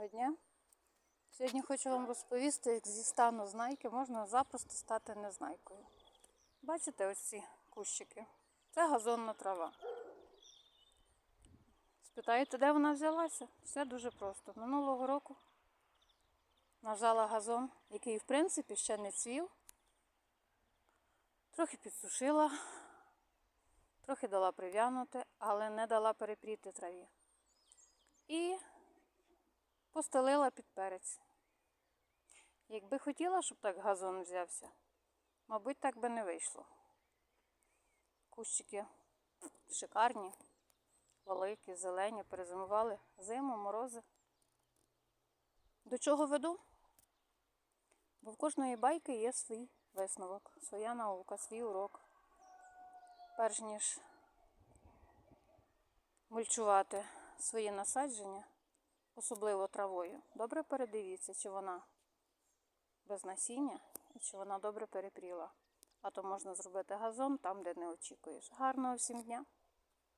Доброго дня. Сьогодні хочу вам розповісти, як зі стану знайки можна запросто стати незнайкою. Бачите ось ці кущики? Це газонна трава. Спитаєте, де вона взялася? Все дуже просто. Минулого року нажала газон, який в принципі ще не цвів. Трохи підсушила, трохи дала прив'янути, але не дала перепріти траві. Постелила під перець. Якби хотіла, щоб так газон взявся, мабуть, так би не вийшло. Кущики шикарні, великі, зелені, перезимували зиму, морози. До чого веду? Бо в кожної байки є свій висновок, своя наука, свій урок. Перш ніж мульчувати свої насадження, особливо травою, добре передивіться, чи вона без насіння і чи вона добре перепріла. А то можна зробити газон там, де не очікуєш. Гарного всім дня!